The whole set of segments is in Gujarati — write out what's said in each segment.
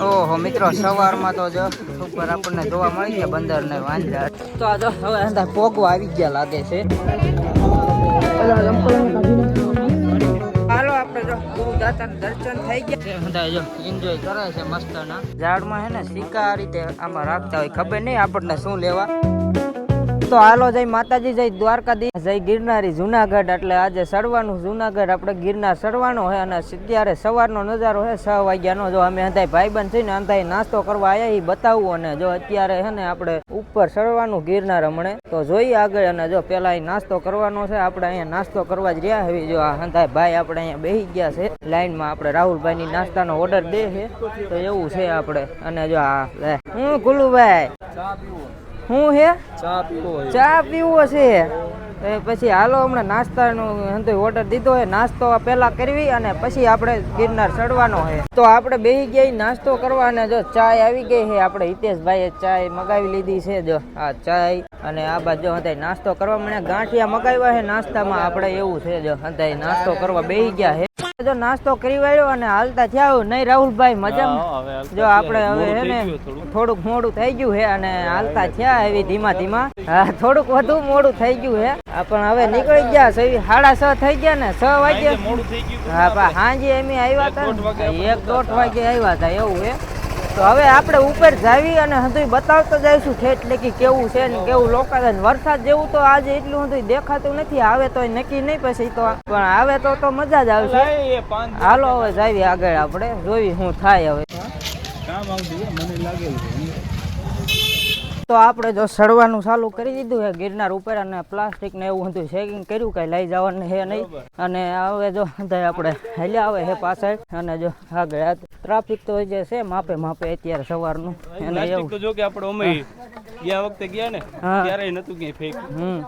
ઓહો, મિત્રો, સવારમાં તો જો ઉપર આપણને જોવા મળી ગયા બંદર ને વાંદરા તો આ જો, હવે અંદર પોગવા આવી ગયા લાગે છે. હાલો એન્જોય કરે છે મસ્ત ના ઝાડમાં હે ને આ રીતે આમાં રાખતા હોય, ખબર નહીં આપણને શું લેવા. તો હાલો જય માતાજી, જય દ્વારકાધીશ. જય ગિરનારી જુનાગઢ, એટલે આજે સરવાનું જુનાગઢ, આપણે ગિરનાર સરવાનો છે અને અત્યારે સવારનો નજારો છે છ વાગ્યાનો. જો અમે અંધાઈ ભાઈબંધ થઈને અંધાય નાસ્તો કરવા આવ્યા એ બતાવવું અને જો અત્યારે છે ને, આપણે ઉપર સરવાનું ગિરનાર હમણે. તો જોઈએ આગળ અને જો પેલા નાસ્તો કરવાનો છે, આપણે અહીંયા નાસ્તો કરવા જ રહ્યા હવે જો આ અંધાઈ ભાઈ આપણે અહીંયા બેસી ગયા છે, લાઈનમાં આપણે રાહુલભાઈની નાસ્તાનો ઓર્ડર દે છે. તો એવું છે આપણે. અને જો આ હું ગુલુભાઈ. હું હે? ચા પીવો ચા પીવો છે એ પછી હાલો હમણાં નાસ્તાનો હંધો ઓર્ડર દીધો હોય નાસ્તો પહેલા કરવી અને પછી આપણે ગિરનાર ચડવાનો છે. તો આપણે બેસી ગયા નાસ્તો કરવા અને જો ચાય આવી ગઈ છે. આપણે હિતેશભાઈએ ચાય મગાવી લીધી છે જો. આ ચાય અને આ બાજુ હતા નાસ્તો કરવા મને ગાંઠિયા મગાવ્યા છે. નાસ્તામાં આપણે એવું છે જો. હતા નાસ્તો કરવા બેહી ગયા છે. જો નાસ્તો કરી વાળ્યો અને હાલતા થયા નહીં રાહુલભાઈ મજા જો આપણે હવે હે ને થોડુંક મોડું થઈ ગયું છે અને હાલતા થયા એવી ધીમા ધીમા. થોડુંક વધુ મોડું થઈ ગયું છે. પણ હવે નીકળી ગયા છે સાડા છ થઈ ગયા ને છ ગયું હા પણ હાજી એમ આવ્યા હતા એક દોઢ વાગે આવ્યા હતા એવું હે. તો હવે આપણે ઉપર જાવી અને હંધુય બતાવતો જઈશું ઠેઠ લેકી કેવું છે ને કેવું લોકા વરસાદ જેવું તો આજે એટલું હંધુય દેખાતું નથી આવે તો નક્કી નહીં પછી તો. પણ આવે તો તો મજા જ આવશે. હાલો હવે જાવી આગળ આપણે જોઈ શું થાય હવે. કામ આવતું મને લાગેલું. તો આપણે જો સડવાનું ચાલુ કરી દીધું છે ગિરનાર ઉપર અને પ્લાસ્ટિક ને એવું બધું શેકિંગ કર્યું કઈ લઈ જવાનું છે નહીં. અને હવે જો આપણે હાલ્યા આવે છે પાછળ. અને જો આગળ ટ્રાફિક તો જે છે માપે માપે અત્યારે સવારનું. અને એવું તો જો કે આપણે અમે ગયા વખતે ગયા ને ત્યારે નતું ક્યાંય હમ.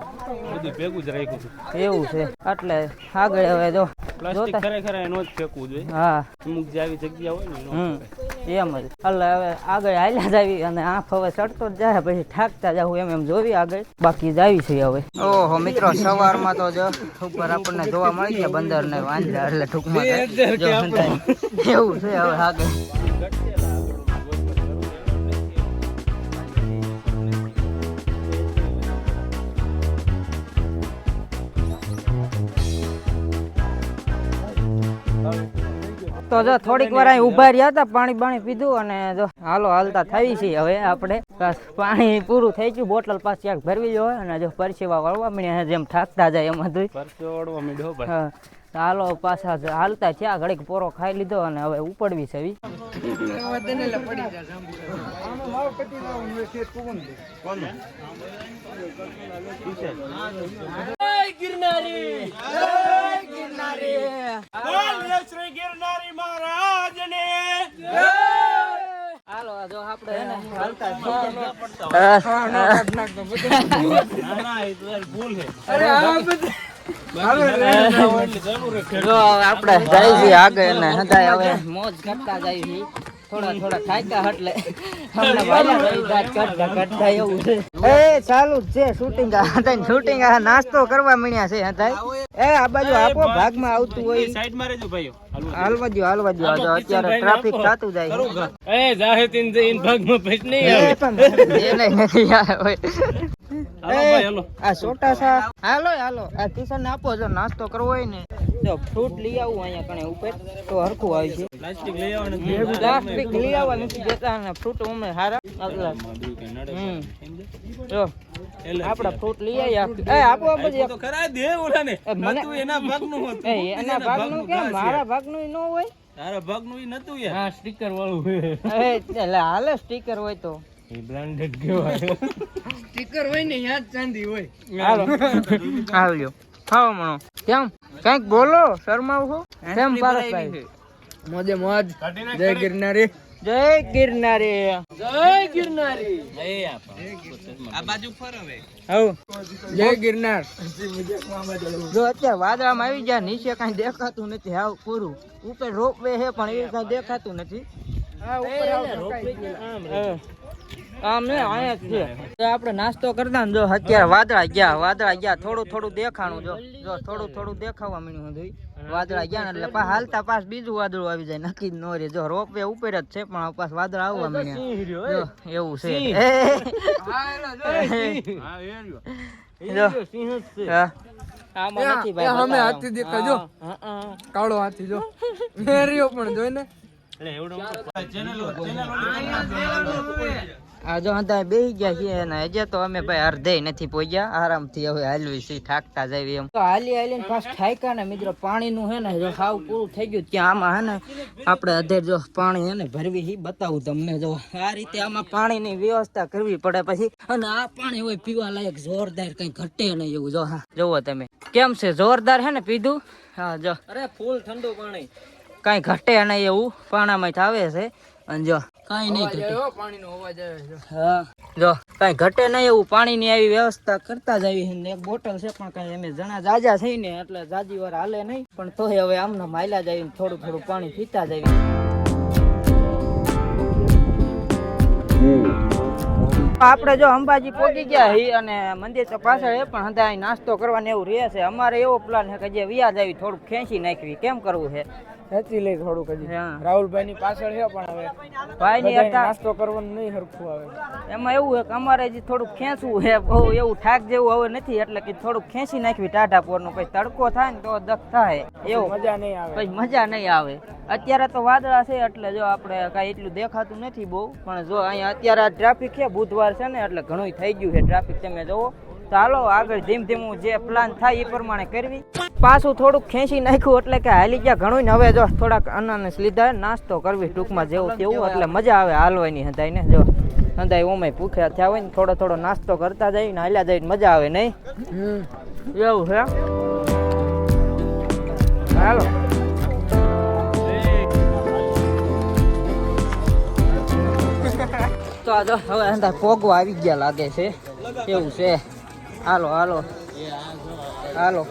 બધું ભેગું જ રાખ્યું છે. એવું છે. એટલે આગળ હવે જો પ્લાસ્ટિક ખરેખર એનો જ ફેંકવું જોઈએ. હા. અમુક જે આવી જગ્યા હોય ને એમ જ. એટલે હવે આગળ હાલ્યા જાવી અને આંખ હવે ચડતો જ જાય પછી ઠાકતા જાવ એમ એમ જોવી આગળ. બાકી જાવી છે હવે. ઓહો મિત્રો સવારમાં તો જો ઉપર આપણને જોવા મળી ગયા બંદર ને વાંદરા એટલે ટૂંકમાં એવું છે હવે આગળ. તો જો થોડીક વાર અહીં ઊભા રહ્યા હતા પાણી બાણી પીધું અને જો હાલો હાલતા થઈ છે હવે આપણે. પાણી પૂરું થઈ ગયું બોટલ પાસ ક્યાંક ભરવી જોઈએ અને જો પરસેવા વળવા મળ્યા જેમ થાકતા જાય એમાં તો વળવા મળ્યો હા હાલો પાછા હાલતા થયા ઘડીક પોરો ખાઈ લીધો અને હવે ઉપડવી છે વી. શ્રી ગિરનારી મહારાજ ને હાલો જો આપણે હાલતા ના ના ભૂલ છે. જો હવે આપણે જાય આગળ ને હદાય હવે મોજ કરતા જાય છે શૂટિંગ આ નાસ્તો કરવા મળ્યા છે એ આ બાજુ ભાગમાં આવતું હોય સાઈડમાં અત્યારે ટ્રાફિક થતું જાય નથી આ છોટા સા હાલો હાલો. આ કિશન આપો જો નાસ્તો કરવો હોય ને. જો ફ્રૂટ લઈ આવું અહીંયા કણે ઉપર. તો હરખું આવી છે. પ્લાસ્ટિક લઈ આવવાનું પ્લાસ્ટિક લઈ આવવા નથી દેતા અને ફ્રૂટ અમે હારા એટલે હમ. જો આપડા ફ્રૂટ લઈ આવ્યા એ આપો આપો જ તો ખરા દે ઓલાને. મને- નતું એના ભાગનું હતું. એ એના ભાગનું કેમ? મારા ભાગનું ન હોય? તારા ભાગનું ઈ નતું યાર. હા સ્ટીકર વાળું. એટલે હાલે સ્ટીકર હોય તો. એ બ્રાન્ડેડ કહેવાય. હાલો. આવ્યો ખાઓ મણો. કેમ? કંઈક બોલો શરમાવ છો. કેમ પારસભાઈ મોજે મોજ. જય ગિરનારી. જય ગિરનારી. જય ગિરનારી. આ બાજુ ફર હવે. જય ગિરનાર. જો અત્યારે વાદળામાં આવી ગયા નીચે કઈ દેખાતું નથી હાવ પૂરું. ઉપર રોપવે છે પણ એ કઈ દેખાતું નથી. હા ઉપર આવ આમ ને અહીંયા છે. તો આપણે નાસ્તો કરતા ને જો અત્યારે વાદળા ગયા વાદળા ગયા. થોડું થોડું દેખાણું જો જો થોડું થોડું દેખાવા મળ્યું હતું વાદળા ગયા ને એટલે પા હાલતા પાસ બીજું વાદળું આવી જાય નક્કી ન રે જો રોપવે ઉપર જ છે પણ પાસ વાદળા આવવા મળ્યા જો એવું છે હા રહ્યો. જો. આમાં નથી ભાઈ અમે. કાળો હાથી જો. મેરિયો પણ જોઈ ને એટલે એવડો ચેનલ ચેનલ આ જો હતા બેહી ગયા છીએ અને હજે તો અમે ભાઈ અર્ધે નથી પહોંચ્યા આરામથી હવે હાલવી છીએ થાકતા જાય એમ. તો હાલી હાલી ને પાછ થાક્યા ને મિત્રો પાણીનું હે ને જો હાવ પૂરું થઈ ગયું. ત્યાં આમાં હે ને આપણે અધેર જો પાણી હે ને ભરવી હી બતાવું તમને જો. આ રીતે આમાં પાણીની વ્યવસ્થા કરવી પડે પછી. અને આ પાણી હોય પીવા લાયક જોરદાર કઈ ઘટે નહીં એવું જો હા. જોવો તમે. કેમ છે? જોરદાર હે ને પીધું? હા જો. અરે ફૂલ ઠંડુ પાણી. કઈ ઘટે નહીં એવું. પાણામાં આવે છે. અને જો. કઈ નહીં ઘટે પાણીનો અવાજ આવે છે. હા. જો કઈ ઘટે નહીં એવું પાણીની આવી વ્યવસ્થા કરતા જ આવી ને એક બોટલ છે પણ કઈ અમે જણા જાજા થઈ ને એટલે જાજી વાર હાલે નહીં. પણ તોય હવે આમને માયલા જ આવીને થોડું થોડું પાણી પીતા જ આવી આપણે જો અંબાજી પહોંચી ગયા હી અને મંદિર તો પાછળ એ પણ હંધા નાસ્તો કરવાનો એવું રહે છે. અમારે એવો પ્લાન છે કે જે વ્યાજ આવી થોડુંક ખેંચી નાખવી. કેમ કરવું છે? ખેંચી લઈ થોડુંક હજી. રાહુલભાઈ ની પાછળ છે પણ હવે. ભાઈ ની નાસ્તો કરવાનું નહીં હરખું આવે. એમાં એવું છે કે અમારે જે થોડુંક ખેંચવું છે બહુ એવું થાક જેવું હવે નથી એટલે કે થોડુંક ખેંચી નાખવી ટાઢા પોરનું પછી તડકો થાય ને તો દખ થાય. એવું. મજા નહીં આવે. પછી મજા નહીં આવે. અત્યારે તો વાદળા છે એટલે જો આપણે કાંઈ એટલું દેખાતું નથી બહુ પણ જો અહીંયા અત્યારે ટ્રાફિક છે બુધવાર છે ને એટલે ઘણું થઈ ગયું છે ટ્રાફિક તમે જોવો તો હાલો આગળ ધીમ ધીમું જે પ્લાન થાય એ પ્રમાણે કરવી. પાછું થોડુંક ખેંચી નાખ્યું એટલે કે હાલી ગયા ઘણું ને હવે જો થોડાક અનાનસ લીધા નાસ્તો કરવી ટૂંકમાં જેવું તેવું એટલે મજા આવે હાલવાની હતા ને જો હંધાઈ ઓમે ભૂખ્યા થયા હોય ને થોડો થોડો નાસ્તો કરતા જાય ને હાલ્યા જાય મજા આવે નહીં? એવું છે? હાલો. તો આ હવે અંદર પોગવા આવી ગયા લાગે છે. એવું છે. હાલો હાલો. હાલો.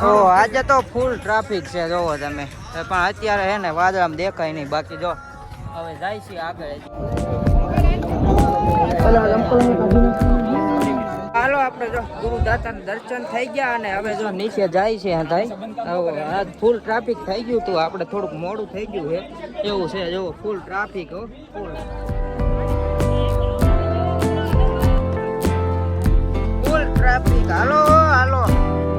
તો આજે તો ફૂલ ટ્રાફિક છે, જોવો તમે. પણ અત્યારે હે ને વાદળામાં દેખાય નહીં, બાકી જો. હવે જાય છે આગળ. હાલો, આપણે જો ગુરુ દાતાના દર્શન થઈ ગયા અને હવે જો નીચે જાય છે હવે આજ ફૂલ ટ્રાફિક થઈ ગયું હતું આપણે થોડુંક મોડું થઈ ગયું છે. એવું છે જો ફૂલ ટ્રાફિક હો ફૂલ ટ્રાફિક હાલો હાલો.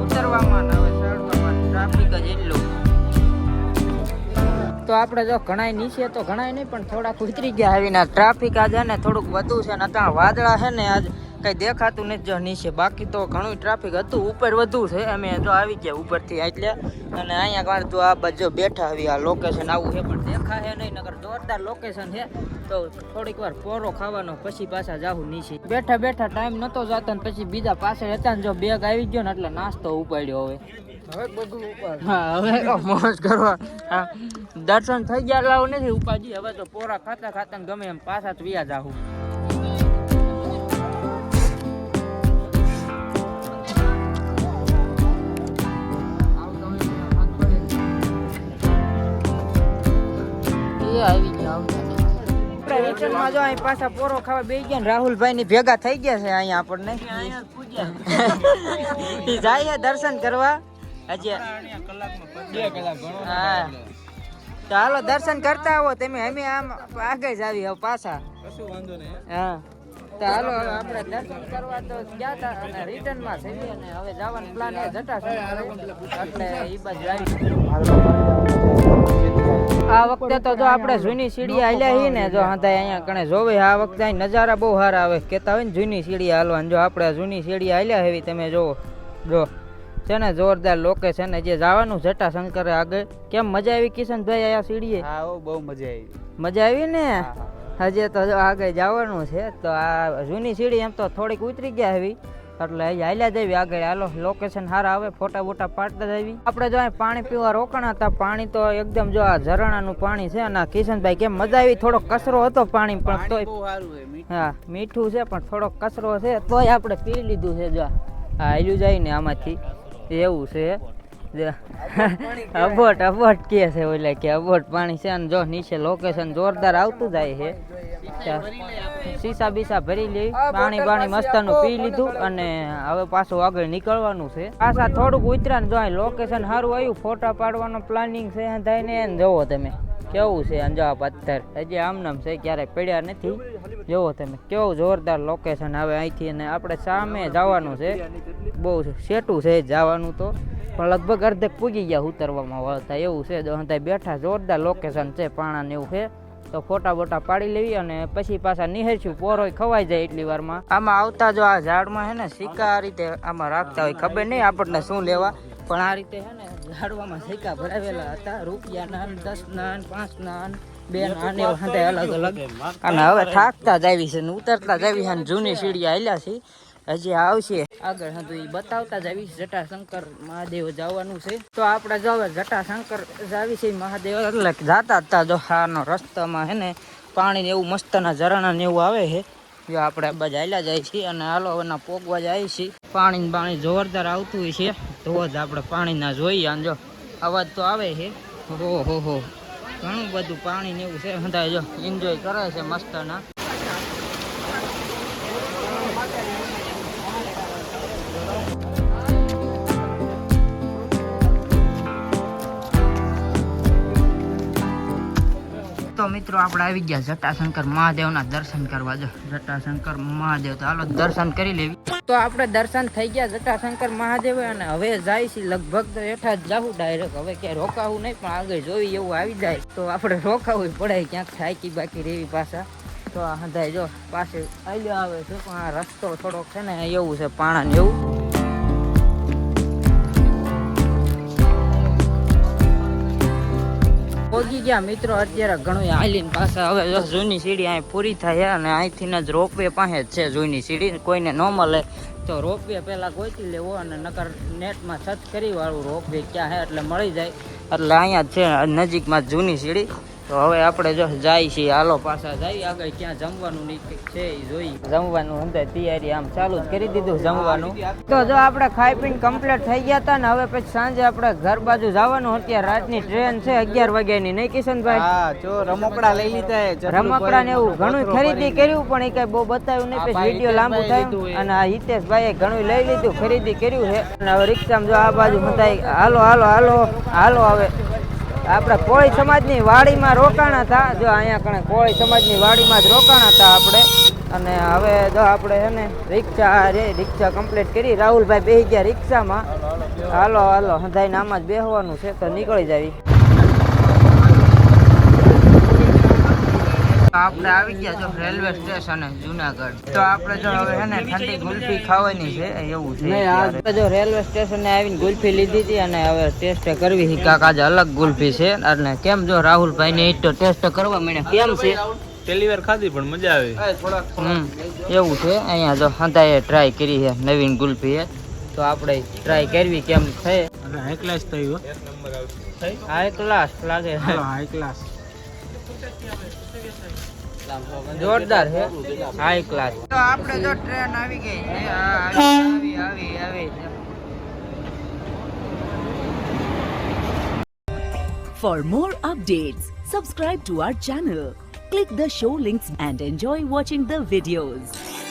ઉતરવામાં હવે ચડવામાં ટ્રાફિક જ એટલું. તો આપણે જો ઘણાય નીચે તો ઘણાય નહીં, પણ થોડાક ઉતરી ગયા આવીને. ટ્રાફિક આજે ને થોડુંક વધુ છે ને ત્યાં વાદળા છે ને આજ કઈ દેખાતું નથી જો નીચે. બાકી તો ઘણું ટ્રાફિક હતું. ઉપર વધુ છે. અમે જો આવી ગયા ઉપરથી એટલે અને અહીંયા કાર જો આ બાજુ બેઠા આવી આ લોકેશન આવું છે પણ દેખાય નહીં નગર જોરદાર લોકેશન છે. તો થોડીક વાર પોરો ખાવાનો પછી પાછા જાહું નીચે. બેઠા બેઠા ટાઈમ નતો જતો ને પછી બીજા પાછળ હતા ને જો બેગ આવી ગયો ને એટલે નાસ્તો ઉપાડ્યો હવે. હવે બધું ઉપર હા હવે તો મોજ કરવા. હા. દર્શન થઈ ગયા લાવ નથી. ઉપાડી હવે તો પોરા ખાતા ખાતા ને ગમે એમ પાછા જ વ્યા જાહું. આવી ગયા રિટર્નમાં જો અહીં પાછા પોરો ખાવા બે ગયા ને રાહુલભાઈ ની ભેગા થઈ ગયા છે અહીંયા આપણને જાય દર્શન કરવા. હજી હા. તો હાલો દર્શન કરતા આવો. તમે અમે આમ આગળ જ આવી પાછા. કશું વાંધો નહીં હા. તો હાલો આપણે દર્શન કરવા તો ગયા હતા અને રિટર્નમાં થઈ અને હવે જવાનો પ્લાન એ જટા એટલે એ બાજુ આવી. આ વખતે તો જો આપણે જૂની સીડી હાલ્યા હી ને જો હતા અહીંયા કણે જોવે આ વખતે અહીં નજારા બહુ સારા આવે. કેતા હોય ને જૂની સીડી હાલવાની જો આપણે જૂની સીડી હાલ્યા હેવી તમે જોવો જો છે ને જોરદાર લોકેશન જે જવાનું જટા શંકરે આગળ. કેમ મજા આવી કિશનભાઈ આયા સીડીએ? હા બહુ મજા આવી. મજા આવી ને? હજી તો જો આગળ જવાનું છે તો આ જૂની સીડી એમ તો થોડીક ઉતરી ગયા આવી એટલે હાલ્યા જઈએ આગળ હાલો લોકેશન સારા આવે ફોટા બોટા પાડતા જઈએ આપણે જો પાણી પીવા રોકાણા હતા પાણી તો એકદમ જો આ ઝરણાનું પાણી છે અને કિશનભાઈ કેમ મજા આવી થોડો કચરો હતો પાણી પણ તોય હા મીઠું છે પણ થોડોક કચરો છે તોય આપણે પી લીધું છે જો. આ હાલ્યું જાય ને આમાંથી એવું છે. અબોટ અબોટ કે છે ઓલે કે અબોટ પાણી છે અને જો નીચે લોકેશન જોરદાર આવતું જાય છે. સીસા બીસા ભરી લઈ પાણી પાણી મસ્તનું પી લીધું અને હવે પાછું આગળ નીકળવાનું છે. પાછા થોડુંક ઉતરા ને જો લોકેશન સારું આવ્યું ફોટા પાડવાનો પ્લાનિંગ છે થાય ને એને જોવો તમે. કેવું છે અને જો આ પથ્થર હજી આમનામ છે ક્યારેય પડ્યા નથી. જોવો તમે કેવું જોરદાર લોકેશન આવે અહીંથી અને આપણે સામે જવાનું છે. બહુ સેટું છે જવાનું તો. પણ લગભગ અડધેક પૂગી ગયા ઉતરવામાં. વળતા એવું છે ત્યાં બેઠા, જોરદાર લોકેશન છે, પાણા ને એવું છે. તો ફોટા બોટા પાડી લેવી અને પછી પાછા નિહેરશું. પોરોય ખવાઈ જાય એટલી વારમાં. આમાં આવતા જો આ ઝાડમાં હે ને સિક્કા આ રીતે આમાં રાખતા હોય, ખબર નહીં આપણને શું લેવા. પણ આ રીતે હે ને, ઝાડવામાં સિક્કા ભરાવેલા હતા. રૂપિયાના દસ દસના પાંચ પાંચના ને બે ના ને એવા હતા અલગ અલગ. અને હવે થાકતા જ આવી છે ને, ઉતરતા જ આવી છે ને, જૂની સીડી આવેલા છે. હજી આવશે. આગળ હતું એ બતાવતા જ આવી જટાશંકર મહાદેવ જવાનું છે. તો આપણે જો જટાશંકર જાવી છે મહાદેવ એટલે જાતા હતા જો આનો રસ્તામાં હે ને પાણી એવું મસ્તના ઝરણા ને એવું આવે છે. જો આપણે બધા હાલ્યા જાય છીએ અને હાલો હવેના પોગવા જાય છીએ. પાણી પાણી જોરદાર આવતું હોય છે. તો જ આપણે પાણીના જોઈએ અને જો. અવાજ તો આવે છે. હો હો. હો ઘણું બધું પાણી ને એવું છે. બધા જો એન્જોય કરે છે મસ્તના. તો મિત્રો આપણે આવી ગયા જટાશંકર મહાદેવના દર્શન કરવા. જો, જટાશંકર મહાદેવ તો હાલો દર્શન કરી લેવી. તો આપણે દર્શન થઈ ગયા જટાશંકર મહાદેવ અને હવે જાય છે લગભગ તો હેઠા જ જાવું ડાયરેક્ટ હવે ક્યાંય રોકાવું નહીં, પણ આગળ જોઈ એવું આવી જાય. તો આપણે રોકાવું પડે, ક્યાંક થાકી બાકી રેવી પાછા. તો આ જો પાસે આવ્યો આવે છે, પણ આ રસ્તો થોડોક છે ને, એવું છે પાણા એવું. પહોંચી ગયા મિત્રો, અત્યારે ઘણું હાલીને પાછા હવે જૂની સીડી અહીં પૂરી થાય અને અહીંથી જ રોપવે પાસે જ છે જૂની સીડી, કોઈને ન મળે તો રોપવે પહેલાં ગોતી લેવો અને નકર નેટમાં સર્ચ કરી વાળું રોપવે ક્યાં છે એટલે મળી જાય. એટલે અહીંયા છે, નજીકમાં જૂની સીડી. તો હવે આપણે જો જાય છીએ હાલો પાછા જઈએ આગળ ક્યાં જમવાનું છે એ જોઈ જમવાનું અંદર તૈયારી આમ ચાલુ જ કરી દીધું જમવાનું. તો જો આપણે ખાઈ પીને કમ્પ્લીટ થઈ ગયા હતા ને હવે પછી સાંજે આપણે ઘર બાજુ જવાનું. અત્યારે રાતની ટ્રેન છે અગિયાર વાગ્યાની. નહીં કિશનભાઈ? હા જો રમકડા લઈ લીધા રમકડા ને એવું ઘણું ખરીદી કર્યું પણ એ કઈ બહુ બતાવ્યું નહીં. પછી વીડિયો લાંબુ થાય અને આ હિતેશભાઈએ ઘણું લઈ લીધું ખરીદી કર્યું છે. અને હવે રિક્ષામાં જો આ બાજુ હતા હાલો હાલો હાલો હાલો હવે. આપણે કોળી સમાજની વાડીમાં રોકાણા હતા. જો અહીંયા કણે કોળી સમાજની વાડીમાં જ રોકાણા હતા આપણે. અને હવે જો આપણે છે ને રિક્ષા રે રિક્ષા કમ્પ્લીટ કરી, રાહુલભાઈ બેસી ગયા રિક્ષામાં. હાલો હાલો, હંધાઈને આમાં જ બેસવાનું છે તો નીકળી જાવી. આપણે આવી ગયા જો રેલવે સ્ટેશન જુનાગઢ. તો આપણે જો હવે હે ને ઠંડી ગુલ્ફી ખાવાની છે એવું છે આપણે જો રેલવે સ્ટેશને આવીને ગુલ્ફી લીધી હતી અને હવે ટેસ્ટ કરવી હતી કાકા આજે અલગ ગુલ્ફી છે. અને કેમ જો રાહુલભાઈ ને તો ટેસ્ટ કરવા મળ્યા કેમ છે? પહેલી વાર ખાધી પણ મજા આવી. હમ એવું છે. અહીંયા જો હંતાએ ટ્રાય કરી છે નવીન ગુલ્ફી એ. તો આપણે ટ્રાય કરવી કેમ છે? હાઈ ક્લાસ થયું હાઈ ક્લાસ લાગે. હાઈ ક્લાસ જોરદાર છે હાઈ ક્લાસ તો આપણે જો ટ્રેન આવી ગઈ છે આવી આવી આવી For more updates, subscribe to our channel, click the show links and enjoy watching the videos.